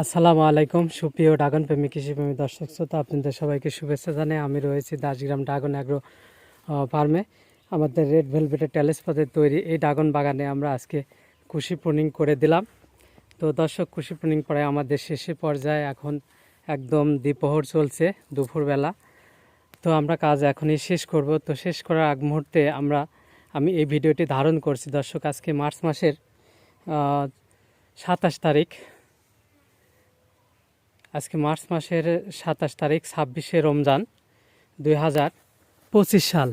আসসালামু আলাইকুম। সুপ্রিয় ড্রাগন প্রেমী কৃষিপ্রেমী দর্শক শ্রোতা, আপনাদের সবাইকে শুভেচ্ছা জানাই আমি রয়েছি দাসগ্রাম ড্রাগন অ্যাগ্রো ফার্মে। আমাদের রেড ভেলভেটের ট্যালেস পদের তৈরি এই ড্রাগন বাগানে আমরা আজকে কুশি প্রুনিং করে দিলাম। তো দর্শক, কুশি প্রুনিং পরে আমাদের শেষে পর্যায়ে, এখন একদম দ্বিপ্রহর চলছে দুপুরবেলা। তো আমরা কাজ এখনই শেষ করব। তো শেষ করার আগ মুহূর্তে আমরা, আমি এই ভিডিওটি ধারণ করছি দর্শক, আজকে মার্চ মাসের সাতাশ তারিখ। আজকে মার্চ মাসের সাতাশ তারিখ, ছাব্বিশে রমজান দুই হাজার পঁচিশ সাল।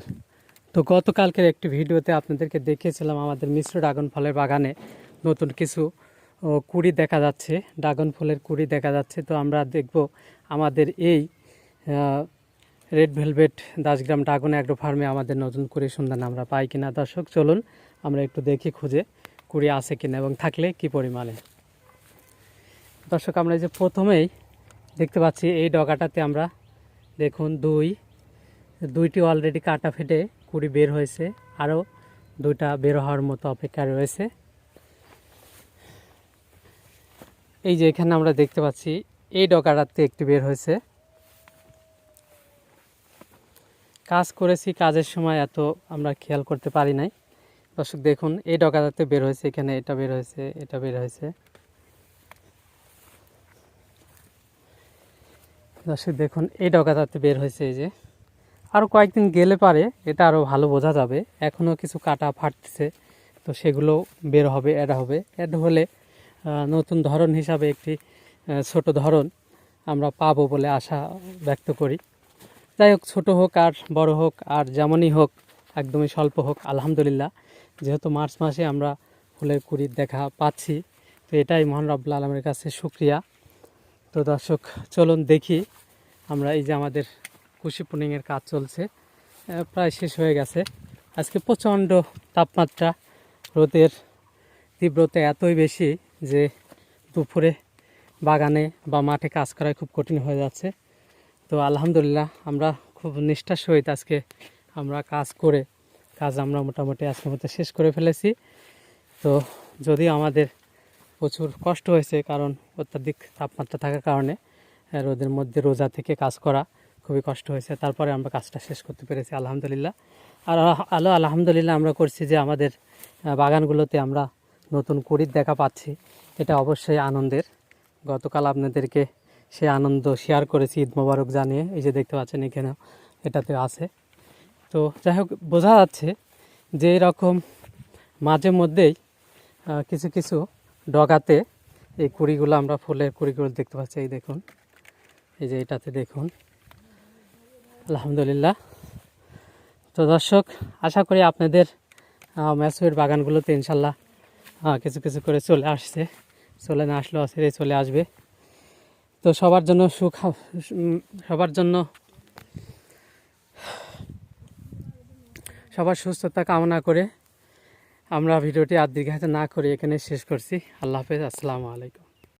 তো গতকালকের একটি ভিডিওতে আপনাদেরকে দেখিয়েছিলাম আমাদের মিশ্র ড্রাগন ফলের বাগানে নতুন কিছু কুড়ি দেখা যাচ্ছে, ড্রাগন ফুলের কুড়ি দেখা যাচ্ছে। তো আমরা দেখব আমাদের এই red velvet Dasgram dragon agro ফার্মে আমাদের নতুন কুড়ি সন্ধান আমরা পাই কিনা। দর্শক, চলুন আমরা একটু দেখি, খুঁজে কুড়ি আছে কিনা এবং থাকলে কি পরিমাণে। দর্শক, আমরা যে প্রথমেই দেখতে পাচ্ছি এই ডগাটাতে আমরা, দেখুন দুই, দুইটি অলরেডি কাটা ফেটে কুড়ি বের হয়েছে, আরও দুইটা বের হওয়ার মতো অপেক্ষা রয়েছে। এই যে এখানে আমরা দেখতে পাচ্ছি, এই ডগাটাতে একটি বের হয়েছে। কাজ করেছি কাজের সময় এত আমরা খেয়াল করতে পারি নাই। দর্শক দেখুন, এই ডগাটাতে বের হয়েছে, এখানে এটা বের হয়েছে, এটা বের হয়েছে। দর্শক, দেখুন, এই ডগাটাতে বের হয়েছে এই যে। আরও কয়েকদিন গেলে পারে, এটা আরও ভালো বোঝা যাবে। এখনও কিছু কাটা ফাটতেছে, তো সেগুলো বের হবে অ্যাড হবে। অ্যাড হলে নতুন ধরন হিসাবে একটি ছোট ধরন আমরা পাবো বলে আশা ব্যক্ত করি। যাই হোক, ছোটো হোক আর বড় হোক, আর যেমনই হোক, একদমই স্বল্প হোক, আলহামদুলিল্লাহ। যেহেতু মার্চ মাসে আমরা ফুলের কুড়ির দেখা পাচ্ছি, তো এটাই মহান রব্লা আলমের কাছে শুক্রিয়া। তো দর্শক, চলুন দেখি আমরা এই যে আমাদের কুশি পুনিংয়ের কাজ চলছে। প্রায় শেষ হয়ে গেছে। আজকে প্রচণ্ড তাপমাত্রা, রোদের তীব্রতা এতই বেশি যে দুপুরে বাগানে বা মাঠে কাজ করা খুব কঠিন হয়ে যাচ্ছে। তো আলহামদুলিল্লাহ আমরা খুব নিষ্ঠার সহিত আজকে আমরা কাজ করে, কাজ আমরা মোটামুটি আজকের মধ্যে শেষ করে ফেলেছি। তো যদি আমাদের প্রচুর কষ্ট হয়েছে কারণ অত্যাধিক তাপমাত্রা থাকার কারণে রোদের মধ্যে রোজা থেকে কাজ করা খুবই কষ্ট হয়েছে। তারপরে আমরা কাজটা শেষ করতে পেরেছি, আলহামদুলিল্লাহ। আর আলো আলহামদুলিল্লাহ আমরা করছি যে আমাদের বাগানগুলোতে আমরা নতুন কুড়ির দেখা পাচ্ছি। এটা অবশ্যই আনন্দের। গতকাল আপনাদেরকে সে আনন্দ শেয়ার করেছি, ঈদ মোবারক জানিয়ে। এই যে দেখতে পাচ্ছেন এখানেও এটাতে আছে। তো যাই হোক, বোঝা যাচ্ছে যে এরকম মাঝে মধ্যেই কিছু কিছু ডগাতে এই কুড়িগুলো আমরা ফুলের কুড়িগুলো দেখতে পাচ্ছি, এই দেখুন। এই যে এটাতে দেখুন। আলহামদুলিল্লাহ। তো দর্শক, আশা করি আপনাদের ম্যাসুয়ের বাগানগুলোতে ইনশাল্লাহ কিছু কিছু করে চলে আসছে। চলে না আসলেও আসলে চলে আসবে। তো সবার জন্য সুখ সবার জন্য সবার সুস্থতা কামনা করে আমরা ভিডিওটি আর দীর্ঘায়িত না করে এখানে শেষ করছি। আল্লাহ হাফেজ আসসালামু আলাইকুম।